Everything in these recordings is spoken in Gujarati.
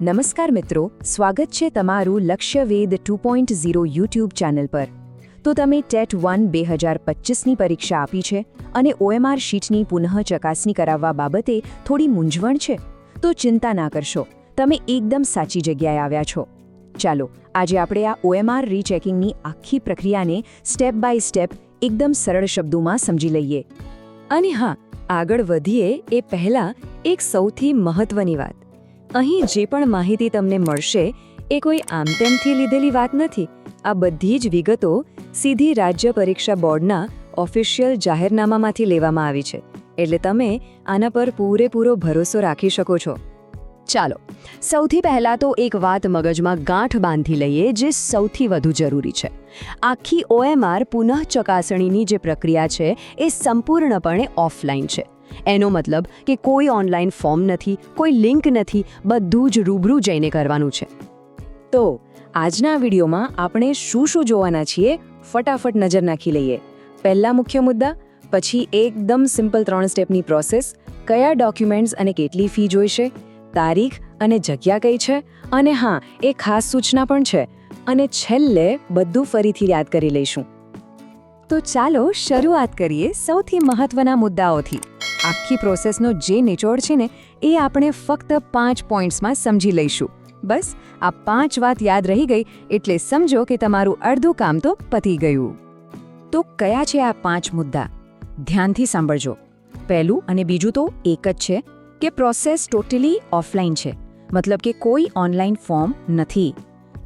નમસ્કાર મિત્રો, સ્વાગત છે તમારું Lakshyaved two point zero YouTube channel પર. તો તમે ટેટ વન બે હજાર પચીસની પરીક્ષા આપી છે અને ઓએમઆર શીટની પુનઃ ચકાસણી કરાવવા બાબતે થોડી મૂંઝવણ છે, તો ચિંતા ના કરશો, તમે એકદમ સાચી જગ્યાએ આવ્યા છો. ચાલો, આજે આપણે આ ઓએમઆર રીચેકિંગની આખી પ્રક્રિયાને સ્ટેપ બાય સ્ટેપ એકદમ સરળ શબ્દોમાં સમજી લઈએ. અને હા, આગળ વધીએ એ પહેલાં એક સૌથી મહત્વની વાત. અહીં જે પણ માહિતી તમને મળશે, એ કોઈ આમતેમથી લીધેલી વાત નથી. આ બધી જ વિગતો સીધી રાજ્ય પરીક્ષા બોર્ડના ઓફિશિયલ જાહેરનામામાંથી લેવામાં આવી છે. એટલે તમે આના પર પૂરેપૂરો ભરોસો રાખી શકો છો. ચાલો, સૌથી પહેલાં તો એક વાત મગજમાં ગાંઠ બાંધી લઈએ જે સૌથી વધુ જરૂરી છે. આખી ઓએમઆર પુનઃ ચકાસણીની જે પ્રક્રિયા છે, એ સંપૂર્ણપણે ઓફલાઈન છે. એનો મતલબ કે કોઈ ઓનલાઈન ફોર્મ નથી, કોઈ લિંક નથી, બધું જ રૂબરૂ જઈને કરવાનું છે. તો આજના વિડીયોમાં આપણે શું શું જોવાના છીએ ફટાફટ નજર નાખી લઈએ. પહેલા મુખ્ય મુદ્દા, પછી એકદમ સિમ્પલ ત્રણ સ્ટેપની પ્રોસેસ, કયા ડોક્યુમેન્ટ્સ અને કેટલી ફી જોઈશે, તારીખ અને જગ્યા કઈ છે, અને હા, એ ખાસ સૂચના પણ છે, અને છેલ્લે બધું ફરીથી યાદ કરી લઈશું. તો ચાલો શરૂઆત કરીએ સૌથી મહત્વના મુદ્દાઓથી. આખી પ્રોસેસનો જે નિચોડ છે ને, એ આપણે ફક્ત પાંચ પોઈન્ટ્સમાં સમજી લઈશું. બસ, આ પાંચ વાત યાદ રહી ગઈ, એટલે સમજો કે તમારું અડધું કામ તો પતી ગયું. તો કયા છે આ પાંચ મુદ્દા? ધ્યાનથી સાંભળજો. પહેલું અને બીજું તો એક જ છે કે પ્રોસેસ ટોટલી ઓફલાઈન છે. મતલબ કે કોઈ ઓનલાઈન ફોર્મ નથી.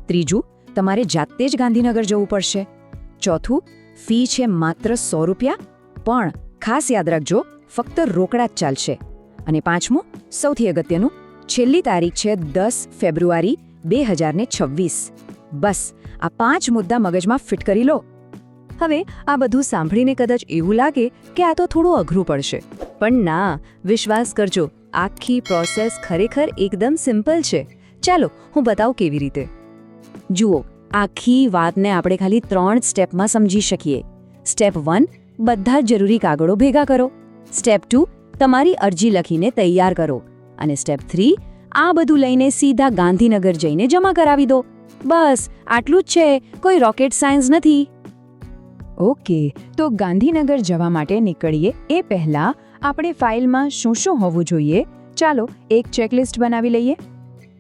ત્રીજું, તમારે જાતે જ ગાંધીનગર જવું પડશે. ચોથું, ફી છે માત્ર સો રૂપિયા. પણ ખાસ યાદ રાખજો ફક્ત રોકડા જ ચાલશે. અને પાંચમું, સૌથી અગત્યનું, છેલ્લી તારીખ છે દસ ફેબ્રુઆરી બે હજારને છવ્વીસ. બસ, આ પાંચ મુદ્દા મગજમાં ફિટ કરી લો. હવે આ બધું સાંભળીને કદાચ એવું લાગે કે આ તો થોડું અઘરું પડશે. પણ ના, વિશ્વાસ કરજો, આખી પ્રોસેસ ખરેખર એકદમ સિમ્પલ છે. ચાલો, હું બતાવું કેવી રીતે. જુઓ, આખી વાતને આપણે ખાલી ત્રણ સ્ટેપમાં સમજી શકીએ. સ્ટેપ વન, બધા જ જરૂરી કાગળો ભેગા કરો. સ્ટેપ ટુ તમારી અરજી લખીને તૈયાર કરો. અને સ્ટેપ થ્રી આ બધું લઈને સીધા ગાંધીનગર જઈને જમા કરાવી દો. બસ, આટલું જ છે. કોઈ રોકેટ સાયન્સ નથી. ઓકે તો ગાંધીનગર જવા માટે નીકળીએ એ પહેલાં આપણે ફાઇલમાં શું શું હોવું જોઈએ? ચાલો, એક ચેકલિસ્ટ બનાવી લઈએ.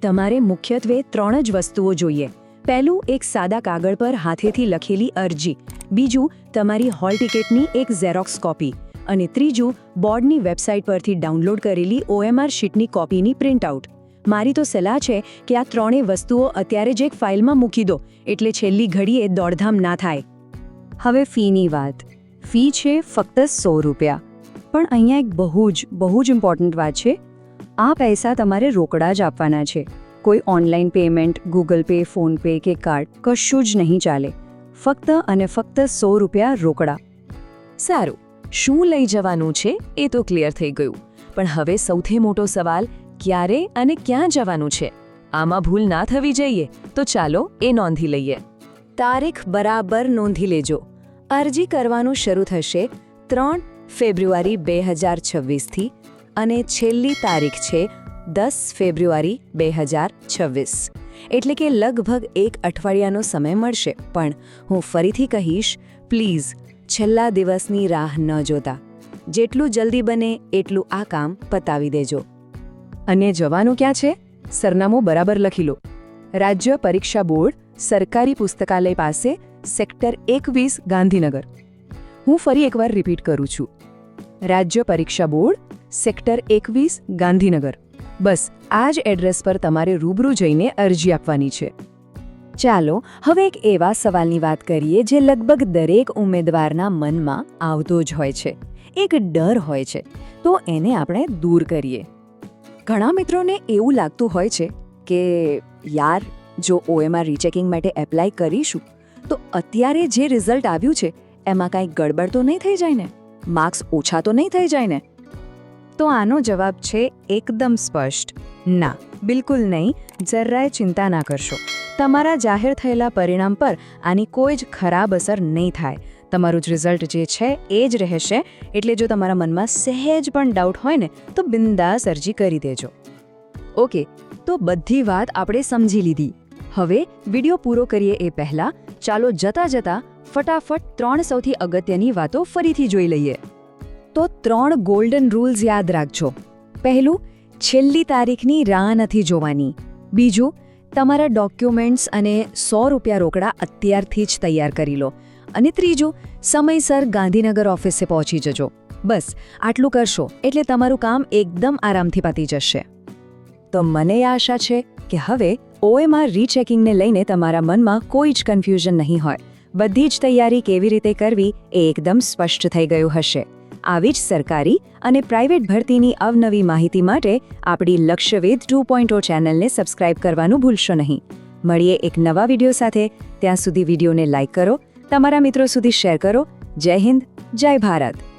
તમારે મુખ્યત્વે ત્રણ જ વસ્તુઓ જોઈએ. પહેલું, એક સાદા કાગળ પર હાથેથી લખેલી અરજી. બીજું, તમારી હોલ ટિકિટની એક ઝેરોક્સ કોપી અને ત્રીજું, બોર્ડની વેબસાઇટ પરથી ડાઉનલોડ કરેલી ઓએમઆર શીટની કોપીની પ્રિન્ટઆઉટ. મારી તો સલાહ છે કે આ ત્રણેય વસ્તુઓ અત્યારે જ એક ફાઇલમાં મૂકી દો, એટલે છેલ્લી ઘડીએ દોડધામ ના થાય. હવે ફીની વાત. ફી છે ફક્ત સો રૂપિયા. પણ અહીંયા એક બહુ જ બહુ જ ઇમ્પોર્ટન્ટ વાત છે. આ પૈસા તમારે રોકડા જ આપવાના છે. કોઈ online payment, Google Pay PhonePe કે કાર્ડ કશું જ નહીં ચાલે. ફક્ત અને ફક્ત સો રૂપિયા રોકડા. સારું. શું લઈ જવાનું છે એ તો ક્લિયર થઈ ગયું. પણ હવે સૌથી મોટો સવાલ, ક્યારે અને ક્યાં જવાનું છે? આમાં ભૂલ ના થવી જોઈએ, તો ચાલો એ નોંધી લઈએ. તારીખ બરાબર નોંધી લેજો. અરજી કરવાનું શરૂ થશે ત્રણ ફેબ્રુઆરી બે હજાર છવ્વીસથી અને છેલ્લી તારીખ છે દસ ફેબ્રુઆરી બે હજાર છવ્વીસ. એટલે કે લગભગ એક અઠવાડિયાનો સમય મળશે. પણ હું ફરીથી કહીશ, પ્લીઝ છેલ્લા દિવસની રાહ ન જોતા. જેટલું જલ્દી બને એટલું આ કામ પતાવી દેજો. અને જવાનું ક્યાં છે? સરનામું બરાબર લખી લો. રાજ્ય પરીક્ષા બોર્ડ, સરકારી પુસ્તકાલય પાસે, સેક્ટર એકવીસ, ગાંધીનગર. હું ફરી એકવાર રિપીટ કરું છું. રાજ્ય પરીક્ષા બોર્ડ, સેક્ટર એકવીસ, ગાંધીનગર. બસ, આ જ એડ્રેસ પર તમારે રૂબરૂ જઈને અરજી આપવાની છે. ચાલો, હવે એક એવા સવાલની વાત કરીએ જે લગભગ દરેક ઉમેદવારના મનમાં આવતો જ હોય છે. એક ડર હોય છે. તો એને આપણે દૂર કરીએ. ઘણા મિત્રોને એવું લાગતું હોય છે કે, યાર, જો ઓએમઆર રીચેકિંગ માટે એપ્લાય કરીશું, તો અત્યારે જે રિઝલ્ટ આવ્યું છે, એમાં કાંઈ ગડબડ તો નહીં થઈ જાય ને? માર્ક્સ ઓછા તો નહીં થઈ જાય ને? તો આનો જવાબ છે એકદમ સ્પષ્ટ. ના, બિલકુલ નહીં. જરાય ચિંતા ના કરશો. તમારા જાહેર થયેલા પરિણામ પર આની કોઈ જ ખરાબ અસર નહીં થાય. તમારું જ રિઝલ્ટ જે છે એ જ રહેશે. એટલે જો તમારા મનમાં સહેજ પણ ડાઉટ હોય ને, તો બિંદાસ અરજી કરી દેજો. ઓકે, તો બધી વાત આપણે સમજી લીધી. હવે વિડિયો પૂરો કરીએ એ પહેલા. ચાલો જતા જતા ફટાફટ ત્રણ સૌથી અગત્યની વાતો ફરીથી જોઈ લઈએ. તો ત્રણ ગોલ્ડન રૂલ્સ યાદ રાખજો. પહેલું, છેલ્લી તારીખની રાહ નથી જોવાની. બીજું તમારા ડોક્યુમેન્ટ્સ અને સો રૂપિયા રોકડા અત્યારથી જ તૈયાર કરી લો. અને ત્રીજું, સમયસર ગાંધીનગર ઓફિસે પહોંચી જજો. બસ, આટલું કરશો, એટલે તમારું કામ એકદમ આરામથી પતી જશે. તો મને આશા છે કે હવે ઓએમઆર રીચેકિંગને લઈને તમારા મનમાં કોઈ જ કન્ફ્યુઝન નહીં હોય. બધી જ તૈયારી કેવી રીતે કરવી એ એકદમ સ્પષ્ટ થઈ ગયું હશે. આવી જ સરકારી અને પ્રાઇવેટ ભરતીની અવનવી માહિતી માટે આપણી લક્ષ્યવેદ ટુ પોઈન્ટ ચેનલને સબસ્ક્રાઇબ કરવાનું ભૂલશો નહીં. મળીએ એક નવા વીડિયો સાથે. ત્યાં સુધી વિડીયોને લાઇક કરો, તમારા મિત્રો સુધી શેર કરો. જય હિન્દ, જય ભારત.